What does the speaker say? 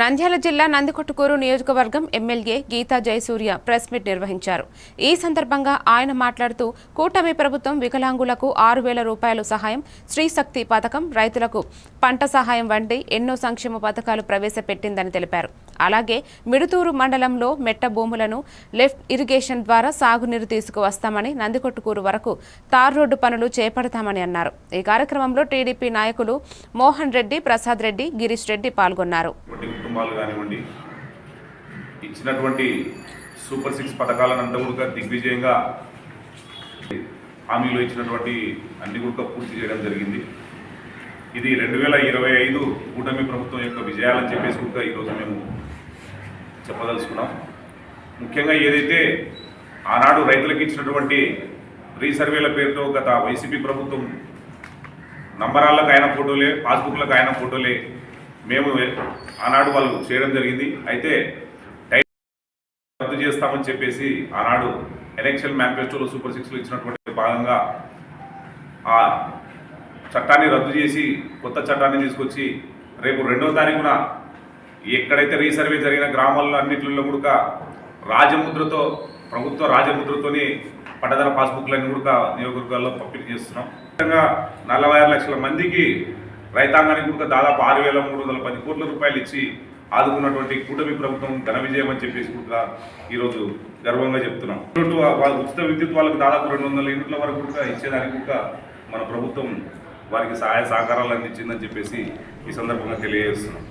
నంద్యాల జిల్లా నందికొట్టుకూరు నియోజకవర్గం MLA Geetha Jayasurya press meet నిర్వహించారు. ఈ సందర్భంగా ఆయన మాట్లాడుతూ కూటమి ప్రభుత్వం వికలాంగులకు ఆరు వేల రూపాయలు సహాయం శ్రీశక్తి పథకం రైతులకు పంట సహాయం వంటి ఎన్నో సంక్షేమ పథకాలు ప్రవేశపెట్టిందని తెలిపారు. అలాగే మిడుతూరు మండలంలో మెట్ట భూములను లెఫ్ట్ ఇరిగేషన్ ద్వారా సాగునీరు తీసుకువస్తామని నందికొట్టుకూరు వరకు తార్ రోడ్డు పనులు చేపడతామని అన్నారు. ఈ కార్యక్రమంలో టీడీపీ నాయకులు మోహన్ రెడ్డి ప్రసాద్ రెడ్డి గిరీష్ రెడ్డి పాల్గొన్నారు. కుటుంబాలు కానివ్వండి ఇచ్చినటువంటి సూపర్ సిక్స్ పథకాలను అంతా కూడా దిగ్విజయంగా హామీలో ఇచ్చినటువంటి అన్ని కూడా పూర్తి చేయడం జరిగింది. ఇది రెండు వేల ఇరవై ఐదు కూటమి ప్రభుత్వం యొక్క విజయాలని చెప్పేసి కూడా ఈరోజు మేము చెప్పదలుచుకున్నాం. ముఖ్యంగా ఏదైతే ఆనాడు రైతులకు ఇచ్చినటువంటి రీసర్వేల పేరుతో గత వైసీపీ ప్రభుత్వం నంబరాలకు ఆయన ఫోటోలే పాస్బుక్లకు ఆయన ఫోటోలే మేము ఆనాడు వాళ్ళు చేయడం జరిగింది. అయితే రద్దు చేస్తామని చెప్పేసి ఆనాడు ఎలక్షన్ మేనిఫెస్టోలో సూపర్ సిక్స్లో ఇచ్చినటువంటి భాగంగా ఆ చట్టాన్ని రద్దు చేసి కొత్త చట్టాన్ని తీసుకొచ్చి రేపు రెండవ తారీఖున ఎక్కడైతే రీసర్వే జరిగిన గ్రామాల్లో అన్నింటిలో కూడా రాజముద్రతో ప్రభుత్వ రాజముద్రతోని పట్టదార పాస్బుక్లన్నీ కూడా నియోజకవర్గాల్లో పంపిణీ చేస్తున్నాం. ముఖ్యంగా నలభై ఆరు లక్షల మందికి రైతాంగానికి కూడా దాదాపు ఆరు వేల మూడు వందల పది కోట్ల రూపాయలు ఇచ్చి ఆదుకున్నటువంటి కూటమి ప్రభుత్వం ఘన విజయం అని చెప్పేసి కూడా ఈరోజు గర్వంగా చెప్తున్నాం. వాళ్ళ ఉచిత విద్యుత్ వాళ్ళకి దాదాపు రెండు వందల యూనిట్ల వరకు కూడా ఇచ్చేదానికి కూడా మన ప్రభుత్వం వారికి సహాయ సహకారాలు అందించిందని చెప్పేసి ఈ సందర్భంగా తెలియజేస్తున్నాం.